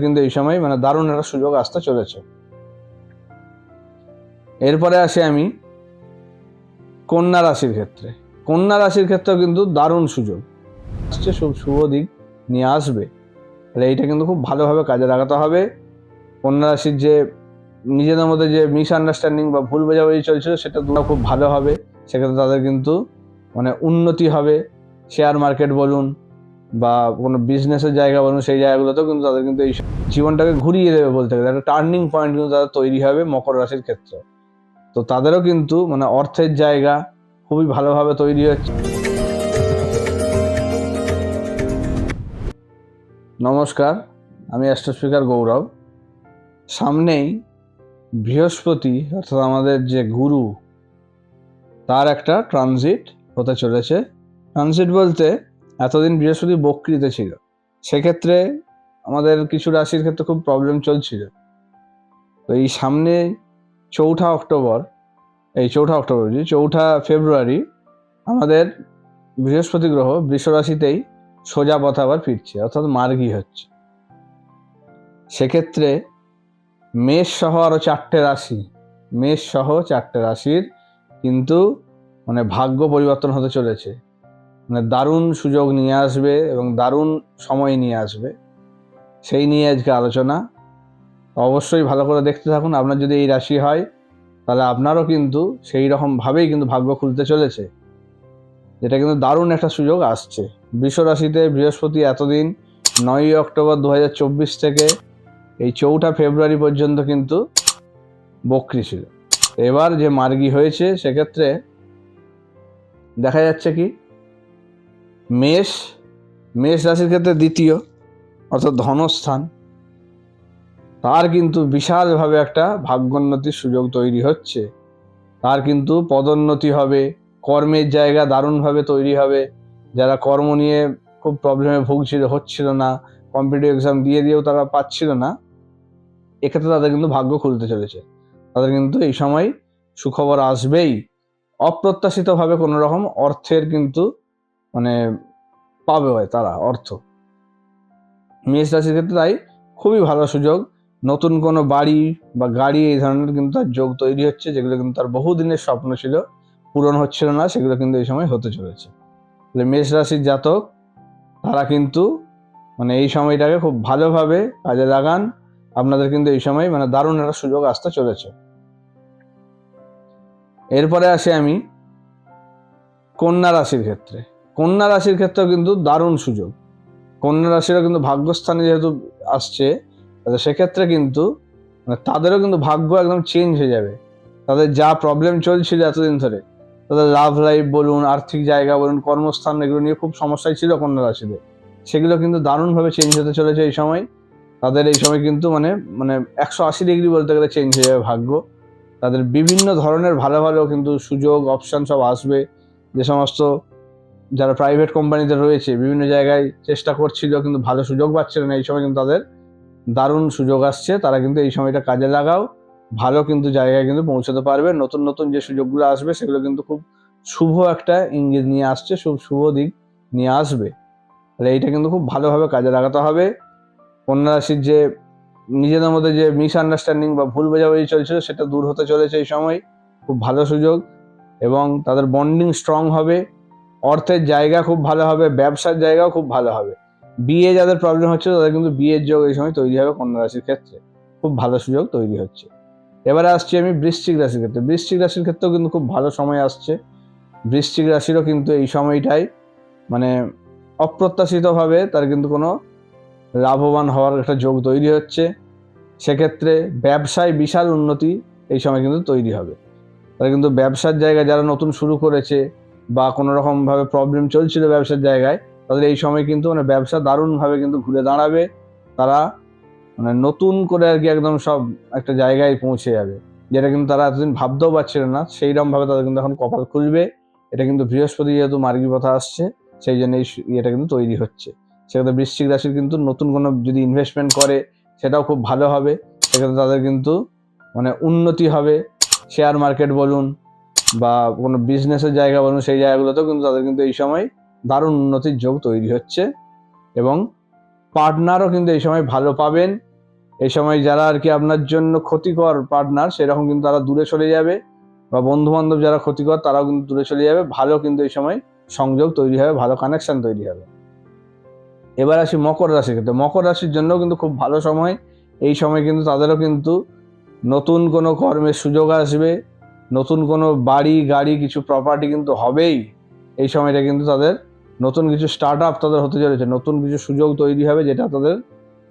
কিন্তু এই সময় মানে দারুণ একটা সুযোগ আসতে চলেছে। এরপরে আসি আমি কন্যা রাশির ক্ষেত্রে। কন্যা রাশির ক্ষেত্রেও কিন্তু দারুণ সুযোগ। আসছে সব শুভ দিক নিয়ে আসবে। তাহলে এইটা কিন্তু খুব ভালোভাবে কাজে লাগাতে হবে। কন্যা রাশির যে নিজেদের মধ্যে যে মিসআন্ডারস্ট্যান্ডিং বা ভুল বোঝাবুঝি চলছিল, সেটা দূর খুব ভালো হবে। সেক্ষেত্রে তাদের কিন্তু মানে উন্নতি হবে। শেয়ার মার্কেট বলুন বা কোনো বিজনেসের জায়গা বলুন, সেই জায়গাগুলোতেও কিন্তু তাদের কিন্তু এই জীবনটাকে ঘুরিয়ে দেবে বলতে গেলে। একটা টার্নিং পয়েন্ট কিন্তু তাদের তৈরি হবে মকর রাশির ক্ষেত্রে। তো তাদেরও কিন্তু মানে অর্থের জায়গা খুবই ভালোভাবে তৈরি হচ্ছে। নমস্কার, আমি অ্যাস্ট্রো স্পিকার গৌরব। সামনেই বৃহস্পতি, অর্থাৎ আমাদের যে গুরু, তার একটা ট্রানজিট হতে চলেছে। ট্রানজিট বলতে এতদিন বৃহস্পতি বক্রিতে ছিল। সেক্ষেত্রে আমাদের কিছু রাশির ক্ষেত্রে খুব প্রবলেম চলছিল। তো এই সামনে চৌঠা অক্টোবর এই চৌঠা অক্টোবর বলছি, চৌঠা ফেব্রুয়ারি আমাদের বৃহস্পতি গ্রহ বৃষ রাশিতেই সোজা পথে আবার ফিরছে অর্থাৎ মার্গী হচ্ছে। সেক্ষেত্রে মেষ সহ আরও চারটে রাশি মেষ সহ চারটে রাশির কিন্তু মানে ভাগ্য পরিবর্তন হতে চলেছে। মানে দারুণ সুযোগ নিয়ে আসবে এবং দারুণ সময় নিয়ে আসবে। সেই নিয়ে আজকে আলোচনা। অবশ্যই ভালো করে দেখতে থাকুন। আপনার যদি এই রাশি হয়, তাহলে আপনারও কিন্তু সেই রকমভাবেই কিন্তু ভাগ্য খুলতে চলেছে। যেটা কিন্তু দারুণ একটা সুযোগ আসছে। বৃষ রাশিতে বৃহস্পতি এতদিন নয়ই অক্টোবর দু হাজার চব্বিশ থেকে এই চৌঠা ফেব্রুয়ারি পর্যন্ত কিন্তু বক্রি ছিল। এবার যে মার্গী হয়েছে, সেক্ষেত্রে দেখা যাচ্ছে কি মেষ মেষ রাশির ক্ষেত্রে দ্বিতীয়, অর্থাৎ ধনস্থান। তার কিন্তু বিশালভাবে একটা ভাগ্যোন্নতির সুযোগ তৈরি হচ্ছে। তার কিন্তু পদোন্নতি হবে, কর্মের জায়গা দারুণভাবে তৈরি হবে। যারা কর্ম নিয়ে খুব প্রবলেমে ভুগছিল, হচ্ছিল না কম্পিটিভ এক্সাম দিয়ে দিয়েও তারা পাচ্ছিল না, এক্ষেত্রে তাদের কিন্তু ভাগ্য খুলতে চলেছে। তাদের কিন্তু এই সময় সুখবর আসবেই। অপ্রত্যাশিতভাবে কোনো রকম অর্থের কিন্তু মানে পাবে হয় তারা, অর্থ। মেষ রাশির ক্ষেত্রে তাই খুবই ভালো সুযোগ। নতুন কোনো বাড়ি বা গাড়ি এই ধরনের কিন্তু তার যোগ তৈরি হচ্ছে, যেগুলো কিন্তু তার বহুদিনের স্বপ্ন ছিল, পূরণ হচ্ছিল না, সেগুলো কিন্তু এই সময় হতে চলেছে। তাহলে মেষ রাশির জাতক, তারা কিন্তু মানে এই সময়টাকে খুব ভালোভাবে কাজে লাগান। আপনাদের কিন্তু এই সময় মানে দারুণ একটা সুযোগ আসতে চলেছে। এরপরে আসি আমি কন্যা রাশির ক্ষেত্রে। কন্যা রাশির ক্ষেত্রেও কিন্তু দারুণ সুযোগ। কন্যা রাশিরও কিন্তু ভাগ্যস্থানে যেহেতু আসছে সেক্ষেত্রে কিন্তু মানে তাদেরও কিন্তু ভাগ্য একদম চেঞ্জ হয়ে যাবে। তাদের যা প্রবলেম চলছিল এতদিন ধরে, তাদের লাভ লাইফ বলুন, আর্থিক জায়গা বলুন, কর্মস্থান, এগুলো নিয়ে খুব সমস্যায় ছিল কন্যা রাশিতে সেগুলো কিন্তু দারুণভাবে চেঞ্জ হতে চলেছে এই সময়। তাদের এই সময় কিন্তু মানে মানে একশো আশি ডিগ্রি বলতে গেলে চেঞ্জ হয়ে যাবে ভাগ্য। তাদের বিভিন্ন ধরনের ভালো ভালো কিন্তু সুযোগ অপশান সব আসবে। যে সমস্ত যারা প্রাইভেট কোম্পানিতে রয়েছে, বিভিন্ন জায়গায় চেষ্টা করছিল, কিন্তু ভালো সুযোগ পাচ্ছিল না এই সময় কিন্তু তাদের। দারুণ সুযোগ আসছে, তারা কিন্তু এই সময়টা কাজে লাগাও, ভালো কিন্তু জায়গায় কিন্তু পৌঁছাতে পারবে। নতুন নতুন যে সুযোগগুলো আসবে, সেগুলো কিন্তু খুব শুভ একটা ইঙ্গিত নিয়ে আসছে, শুভ শুভ দিক নিয়ে আসবে। তাহলে এইটা কিন্তু খুব ভালোভাবে কাজে লাগাতে হবে। কন্যা রাশির যে নিজেদের মধ্যে যে মিসআন্ডারস্ট্যান্ডিং বা ভুল বোঝাবুঝি চলছিল, সেটা দূর হতে চলেছে এই সময়। খুব ভালো সুযোগ এবং তাদের বন্ডিং স্ট্রং হবে। অর্থের জায়গা খুব ভালো হবে, ব্যবসার জায়গাও খুব ভালো হবে। বিয়ে যাদের প্রবলেম হচ্ছে, তাদের কিন্তু বিয়ের যোগ এই সময় তৈরি হবে কন্যা রাশির ক্ষেত্রে। খুব ভালো সুযোগ তৈরি হচ্ছে। এবারে আসছি আমি বৃশ্চিক রাশির ক্ষেত্রে। বৃশ্চিক রাশির ক্ষেত্রেও কিন্তু খুব ভালো সময় আসছে। বৃশ্চিক রাশিরও কিন্তু এই সময়টাই মানে অপ্রত্যাশিতভাবে তার কিন্তু কোনো লাভবান হওয়ার একটা যোগ তৈরি হচ্ছে। সেক্ষেত্রে ব্যবসায় বিশাল উন্নতি এই সময় কিন্তু তৈরি হবে। তারা কিন্তু ব্যবসার জায়গায় যারা নতুন শুরু করেছে বা কোনো রকমভাবে প্রবলেম চলছিল ব্যবসার জায়গায়, তাদের এই সময় কিন্তু মানে ব্যবসা দারুণভাবে কিন্তু ঘুরে দাঁড়াবে। তারা মানে নতুন করে আর কি একদম সব একটা জায়গায় পৌঁছে যাবে। যেটা কিন্তু তারা এতদিন ভাবতেও পারছিল না সেইরকমভাবে তাদের কিন্তু এখন কপাল খুলবে। এটা কিন্তু বৃহস্পতি যেহেতু মার্গী পথা আসছে, সেই জন্য এই ইয়েটা কিন্তু তৈরি হচ্ছে। সেক্ষেত্রে বৃশ্চিক রাশির কিন্তু নতুন কোনো যদি ইনভেস্টমেন্ট করে, সেটাও খুব ভালো হবে। সেক্ষেত্রে তাদের কিন্তু মানে উন্নতি হবে। শেয়ার মার্কেট বলুন বা কোনো বিজনেসের জায়গা বলুন, সেই জায়গাগুলোতেও কিন্তু তাদের কিন্তু এই সময় দারুণ উন্নতির যোগ তৈরি হচ্ছে এবং পার্টনারও কিন্তু এই সময় ভালো পাবেন। এই সময় যারা আর কি আপনার জন্য ক্ষতিকর পার্টনার সেরকম কিন্তু তারা দূরে চলে যাবে বা বন্ধু বান্ধব যারা ক্ষতিকর, তারাও কিন্তু দূরে চলে যাবে। ভালো কিন্তু এই সময় সংযোগ তৈরি হবে, ভালো কানেকশন তৈরি হবে। এবার আসি মকর রাশির ক্ষেত্রে। মকর রাশির জন্য কিন্তু খুব ভালো সময়। এই সময় কিন্তু তাদেরও কিন্তু নতুন কোনো কর্মের সুযোগ আসবে। নতুন কোনো বাড়ি, গাড়ি, কিছু প্রপার্টি কিন্তু হবেই। এই সময়টা কিন্তু তাদের নতুন কিছু স্টার্ট আপ তাদের হতে চলেছে। নতুন কিছু সুযোগ তৈরি হবে যেটা তাদের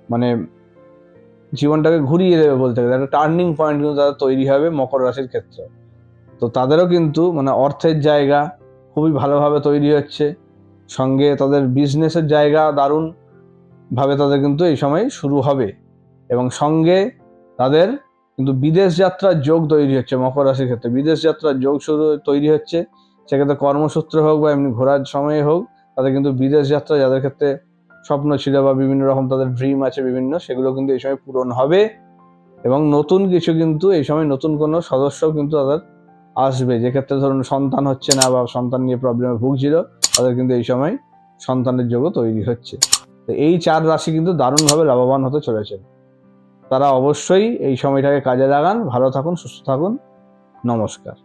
মানে জীবনটাকে ঘুরিয়ে দেবে বলতে গেলে। একটা টার্নিং পয়েন্ট কিন্তু তাদের তৈরি হবে মকর রাশির ক্ষেত্রে। তো তাদেরও কিন্তু মানে অর্থের জায়গা খুবই ভালোভাবে তৈরি হচ্ছে। সঙ্গে তাদের বিজনেসের জায়গা দারুণভাবে তাদের কিন্তু এই সময় শুরু হবে। এবং সঙ্গে তাদের কিন্তু বিদেশ যাত্রার যোগ তৈরি হচ্ছে মকর রাশির ক্ষেত্রে। বিদেশ যাত্রার যোগ শুরু তৈরি হচ্ছে, সেক্ষেত্রে কর্মসূত্রে হোক বা এমনি ঘোরার সময়ে হোক, তাদের কিন্তু বিদেশ যাত্রা যাদের ক্ষেত্রে স্বপ্ন ছিল বা বিভিন্ন রকম তাদের ড্রিম আছে বিভিন্ন, সেগুলো কিন্তু এই সময় পূরণ হবে। এবং নতুন কিছু কিন্তু এই সময় নতুন কোনো সদস্য কিন্তু তাদের আসবে। যে ক্ষেত্রে ধরুন সন্তান হচ্ছে না বা সন্তান নিয়ে প্রবলেমে ভুগছিল, তাদের কিন্তু এই সময় সন্তানের যোগ্য তৈরি হচ্ছে। তো এই চার রাশি কিন্তু দারুণভাবে লাভবান হতে চলেছে। তারা অবশ্যই এই সময়টাকে কাজে লাগান ভালো থাকুন সুস্থ থাকুন। নমস্কার।